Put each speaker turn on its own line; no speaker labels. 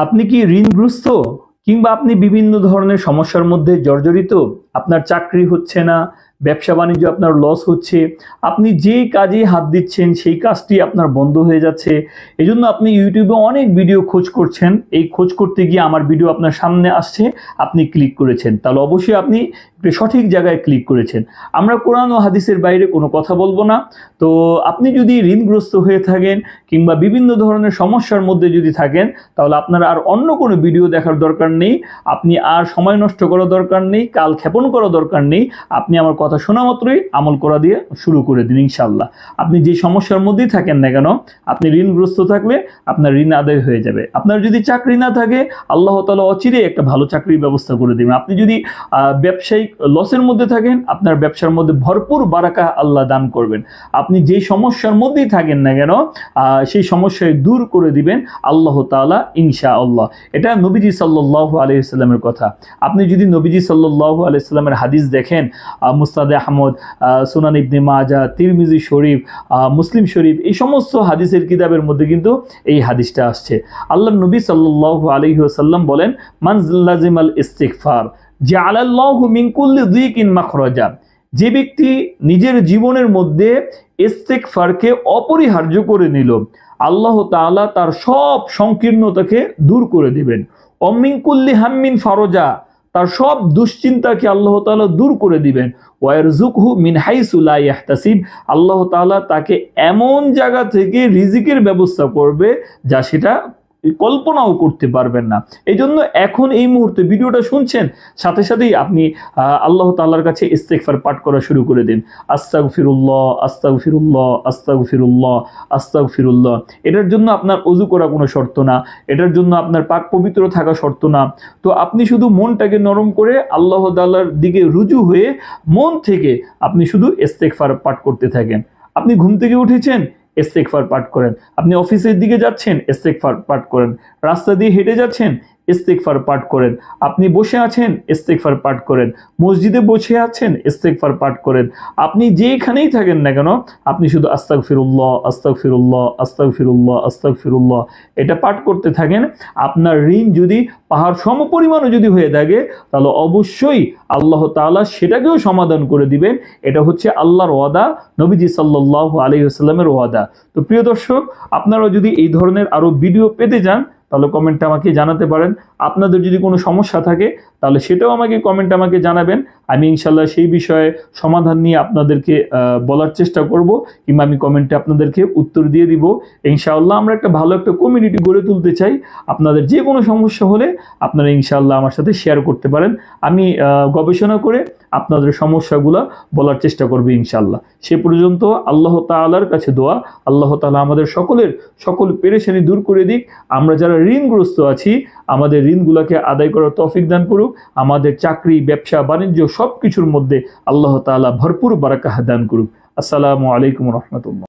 আপনি কি ঋণগ্রস্ত কিংবা আপনি বিভিন্ন ধরনের সমস্যার মধ্যে জর্জরিত? আপনার চাকরি হচ্ছে না ব্যবসা বাণিজ্য আপনার লস হচ্ছে, আপনি যেই কাজে হাত দিচ্ছেন সেই কাজটি আপনার বন্ধ হয়ে যাচ্ছে। এই জন্য আপনি ইউটিউবে অনেক ভিডিও খোঁজ করছেন, এই খোঁজ করতে গিয়ে আমার ভিডিও আপনার সামনে আসছে, আপনি ক্লিক করেছেন। তাহলে অবশ্যই আপনি সঠিক জায়গায় ক্লিক করেছেন। আমরা কোরআন ও হাদিসের বাইরে কোনো কথা বলব না। তো আপনি যদি ঋণগ্রস্ত হয়ে থাকেন কিংবা বিভিন্ন ধরনের সমস্যার মধ্যে যদি থাকেন, তাহলে আপনার আর অন্য কোনো ভিডিও দেখার দরকার নেই। আপনি আর সময় নষ্ট করার দরকার নেই, কাল ক্ষেপণ করা দরকার নেই। আপনি আমার শোনা মাত্রই আমল করা দিয়ে শুরু করে দিন ইনশাল্লাহ আপনি যে সমস্যার মধ্যেই থাকেন না কেন আপনি ঋণগ্রস্ত থাকলে আপনার ঋণ আদায় হয়ে যাবে। আপনার যদি চাকরি না থাকে আল্লাহ তালা অচিরে একটা ভালো চাকরির ব্যবস্থা করে দেবেন। আপনি যদি ব্যবসায়িক লসের মধ্যে থাকেন আপনার ব্যবসার মধ্যে ভরপুর বারাকা আল্লাহ দান করবেন। আপনি যেই সমস্যার মধ্যেই থাকেন না কেন সেই সমস্যায় দূর করে দিবেন আল্লাহ তাআলা ইনশা আল্লাহ এটা নবীজি সাল্লাহ আলহিসাল্লামের কথা। আপনি যদি নবীজি সাল্লাহ আলাইসাল্লামের হাদিস দেখেন আহ, মুস্তাদে আহমদ আহ, সুনান ইবনে মাজা তিরমিজি শরীফ মুসলিম শরীফ এই সমস্ত হাদিসের কিতাবের মধ্যে কিন্তু এই হাদিসটা আসছে। আল্লাহ নবী সাল্লাহ আলহিহাসাল্লাম বলেন মানজিম আল ইস্তিকফার যে আলাল্লাহ মিনকুল্লি দিকিন মাখরজা। যে ব্যক্তি নিজের জীবনের মধ্যে ইস্তেকফারকে অপরিহার্য করে নিল আল্লাহ তাআলা তার সব সংকীর্ণতাকে দূর করে দিবেন। অমিনকুল্লি হাম্মিন ফারজা। তার সব দুশ্চিন্তাকে আল্লাহ তালা দূর করে দিবেন। ওয়ারজুকহু জুকহু হাইসু লা ইয়াহতাসিব। আল্লাহ তালা তাকে এমন জায়গা থেকে রিজিকের ব্যবস্থা করবে যা সেটা কল্পনাও করতে পারবেন না। এই জন্য এখন এই মুহূর্তে ভিডিওটা শুনছেন, সাথে সাথেই আপনি আল্লাহ তাল্লার কাছে ইস্তেকফার পাঠ করা শুরু করে দিন। আস্তাগ ফিরুল্লাহ আস্তাগ ফিরুল্লাহ আস্তাগ ফিরুল্লাহ আস্তাগ ফিরুল্লাহ এটার জন্য আপনার অজু করা কোনো শর্ত না। এটার জন্য আপনার পাক পবিত্র থাকা শর্ত না। তো আপনি শুধু মনটাকে নরম করে আল্লাহ তাল্লার দিকে রুজু হয়ে মন থেকে আপনি শুধু ইস্তেকফার পাঠ করতে থাকেন। আপনি ঘুম থেকে উঠেছেন ইস্তেকফার পাঠ করেন। আপনি অফিসের দিকে যাচ্ছেন ইস্তেকফার পাঠ করেন। রাস্তা দিয়ে হেঁটে যাচ্ছেন ইস্তেকফার পাঠ করেন। আপনি বসে আছেন ইস্তেকফার পাঠ করেন। মসজিদে বসে আছেন ইস্তেকফার পাঠ করেন। আপনি যেখানেই থাকেন না কেন, আপনি শুধু আস্তাক ফিরুল্লাহ আস্তাক ফিরুল্লাহ আস্তাক ফিরুল্লাহ আস্তাক ফিরুল্লাহ এটা পাঠ করতে থাকেন। আপনার ঋণ যদি পাহাড় সমপরিমাণও যদি হয়ে থাকে, তাহলে অবশ্যই আল্লাহ তাআলা সেটাকেও সমাধান করে দিবেন। এটা হচ্ছে আল্লাহর ওয়াদা, নবীজি সাল্লাহ আলহিহাস্লামের ওয়াদা। তো প্রিয় দর্শক আপনারা যদি এই ধরনের আরও ভিডিও পেতে চান তাহলে কমেন্টে আমাকে জানাতে পারেন। আপনাদের যদি কোনো সমস্যা থাকে, তাহলে সেটাও আমাকে কমেন্ট আমাকে জানাবেন। আমি ইনশাল্লাহ সেই বিষয়ে সমাধান নিয়ে আপনাদেরকে বলার চেষ্টা করব কিংবা আমি কমেন্টে আপনাদেরকে উত্তর দিয়ে দিব। ইনশাআল্লাহ আমরা একটা ভালো একটা কমিউনিটি গড়ে তুলতে চাই। আপনাদের যে কোনো সমস্যা হলে আপনারা ইনশাআল্লাহ আমার সাথে শেয়ার করতে পারেন। আমি গবেষণা করে আপনাদের সমস্যাগুলো বলার চেষ্টা করব ইনশাআল্লাহ। সে পর্যন্ত আল্লাহ তাআলার কাছে দোয়া। আল্লাহ তাআলা আমাদের সকলের সকল পেরেশানি দূর করে দিক। আমরা যারা ঋণগ্রস্ত আছি, আমাদের ঋণগুলোকে আদায় করার তফিক দান করুক, আমাদের চাকরি, ব্যবসা, বাণিজ্য সব কিছুর মধ্যে আল্লাহ তালা ভরপুর বারাকাহ দান করুক। আসসালামু আলাইকুম রহমতুল্লাহ।